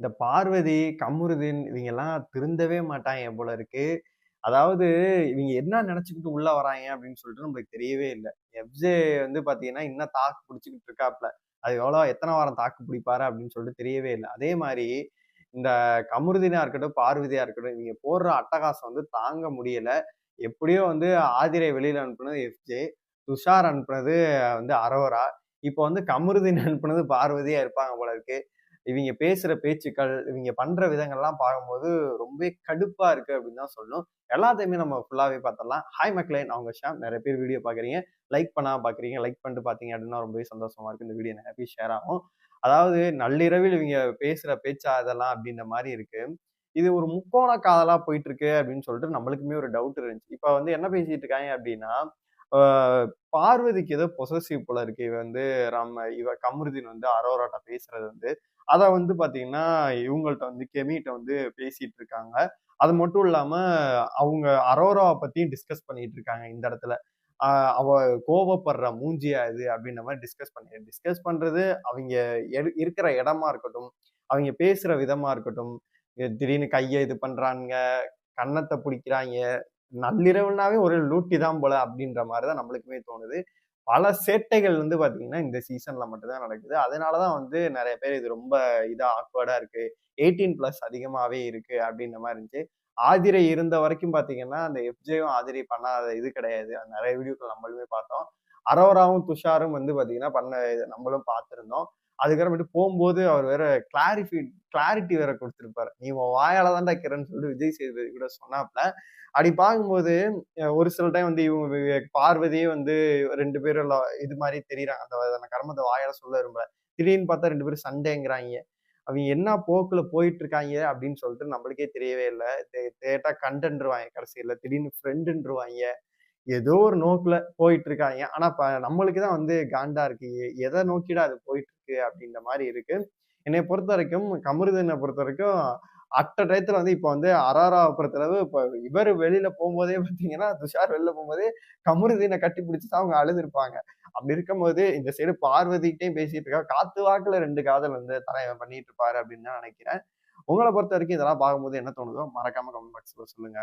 இந்த பார்வதி, கமருதீன் இவங்கெல்லாம் திருந்தவே மாட்டாங்க போல இருக்கு. அதாவது இவங்க என்ன நினைச்சுக்கிட்டு உள்ள வராங்க அப்படின்னு சொல்லிட்டு நம்மளுக்கு தெரியவே இல்லை எஃப்ஜே வந்து பாத்தீங்கன்னா, இன்னும் தாக்கு பிடிச்சிக்கிட்டு இருக்காப்ல. அது எவ்வளோ எத்தனை வாரம் தாக்கு பிடிப்பாரு அப்படின்னு சொல்லிட்டு தெரியவே இல்லை அதே மாதிரி இந்த கமருதீனா இருக்கட்டும், பார்வதியா இருக்கட்டும், இவங்க போடுற அட்டகாசம் வந்து தாங்க முடியல. எப்படியோ வந்து ஆதிரை வெளியில அனுப்புனது எஃப்ஜே, துஷார் அனுப்புனது வந்து அரோரா. இப்போ வந்து கமருதீன் அனுப்புனது பார்வதியா இருப்பாங்க போல இருக்கு. இவங்க பேசுகிற பேச்சுக்கள், இவங்க பண்ணுற விதங்கள்லாம் பார்க்கும்போது ரொம்ப கடுப்பாக இருக்குது அப்படின்னு தான் சொல்லணும். எல்லாத்தையுமே நம்ம ஃபுல்லாகவே பார்த்துடலாம். ஹாய் மக்களே! நான் ஷாம். நிறைய பேர் வீடியோ பார்க்குறீங்க. லைக் பண்ணால் பார்க்குறீங்க. லைக் பண்ணிட்டு பார்த்தீங்க அப்படின்னா ரொம்பவே சந்தோஷமாக இருக்குது இந்த வீடியோ நெறைய ஷேர் ஆகும். அதாவது நள்ளிரவில் இவங்க பேசுகிற பேச்சா இதெல்லாம் அப்படின்ற மாதிரி இருக்குது இது ஒரு முக்கோண காதலாக போயிட்டு இருக்கு அப்படின்னு சொல்லிட்டு நம்மளுக்குமே ஒரு டவுட் இருந்துச்சு. இப்போ வந்து என்ன பேசிட்டு இருக்காங்க அப்படின்னா, பார்வதிக்கு ஏதோ பொசசிவ் போல இருக்கு. இவ வந்து ராம இவ கமருதீன் வந்து அரோராட்ட பேசுறது வந்து. அதை வந்து பாத்தீங்கன்னா, இவங்கள்ட்ட வந்து கெமிகிட்ட வந்து பேசிட்டு இருக்காங்க. அது மட்டும் இல்லாம அவங்க அரோராவை பத்தியும் டிஸ்கஸ் பண்ணிட்டு இருக்காங்க இந்த இடத்துல. அவ கோவப்படுற மூஞ்சியா இது அப்படின்ற மாதிரி டிஸ்கஸ் பண்ணி டிஸ்கஸ் பண்றது அவங்க இருக்கிற இடமா இருக்கட்டும், அவங்க பேசுற விதமா இருக்கட்டும், திடீர்னு கையை இது பண்றாங்க கன்னத்தை பிடிக்கிறாங்க நள்ளிரவுனாவே ஒரு லூட்டி தான் போல அப்படின்ற மாதிரி தான் நம்மளுக்குமே தோணுது. பல சேட்டைகள் வந்து பார்த்தீங்கன்னா இந்த சீசன்ல மட்டும்தான் நடக்குது. அதனால தான் வந்து நிறைய பேர் இது ரொம்ப இதா இருக்குது இருக்கு. 18+ அதிகமாவே இருக்கு அப்படின்ற மாதிரி இருந்துச்சு. ஆதிரை இருந்த வரைக்கும் பார்த்தீங்கன்னா அந்த எஃப்ஜேயும் ஆதிரை பண்ணாத இது கிடையாது. நிறைய வீடியோக்கள் நம்மளுமே பார்த்தோம். அரோராவும், துஷாரும் வந்து பார்த்தீங்கன்னா பண்ண நம்மளும் பார்த்துருந்தோம் அதுக்கப்புறமேட்டு போகும்போது அவர் வேற கிளாரிஃபை கிளாரிட்டி வேற கொடுத்துருப்பாரு "நீ உன் வாயால தான்டா இருக்கிறன்னு" சொல்லிட்டு விஜய் சேதுபதி கூட சொன்னாப்ல. அப்படி பார்க்கும்போது ஒரு சில டைம் வந்து இவங்க பார்வதியே வந்து ரெண்டு பேரும் இது மாதிரி தெரியுறாங்க அந்த கருமத்த வாயால சொல்ல விரும்பல. திடீர்னு பார்த்தா ரெண்டு பேரும் சண்டைங்கிறாய்ங்க. அவங்க என்ன போக்குல போயிட்டு இருக்காங்க அப்படின்னு சொல்லிட்டு நம்மளுக்கே தெரியவே இல்லை தேட்டா கண்டன்றுவாங்க கடைசியில. திடீர்னு ஃப்ரெண்டுன்றுவாய்ங்க. ஏதோ ஒரு நோக்கில் போயிட்டு இருக்காங்க ஆனா நம்மளுக்கு தான் வந்து காண்டா இருக்கு. எதை நோக்கிடா அது போயிட்டு இருக்கு அப்படின்ற மாதிரி இருக்கு. என்னைய பொறுத்தவரைக்கும் பொறுத்த பொறுத்தவரைக்கும் அட்ட டயத்துல வந்து இப்ப வந்து அராரா பொறுத்தளவு இப்ப இவரு வெளியில போகும்போதே பார்த்தீங்கன்னா, துஷார் வெளில போகும்போதே கமருதீனை கட்டி பிடிச்சு தான் அவங்க அழுதுருப்பாங்க. அப்படி இருக்கும்போது இந்த சைடு பார்வதிகிட்டயும் பேசிட்டு இருக்கா. காத்து வாக்குல ரெண்டு காதல் வந்து தலைவன் பண்ணிட்டு இருப்பாரு அப்படின்னு தான் நெனைக்கிறேன். உங்கள பொறுத்தவரைக்கும் இதெல்லாம் பார்க்கும்போது என்ன தோணுதோ மறக்காம கமெண்ட் பாக்ஸ்ல சொல்லுங்க.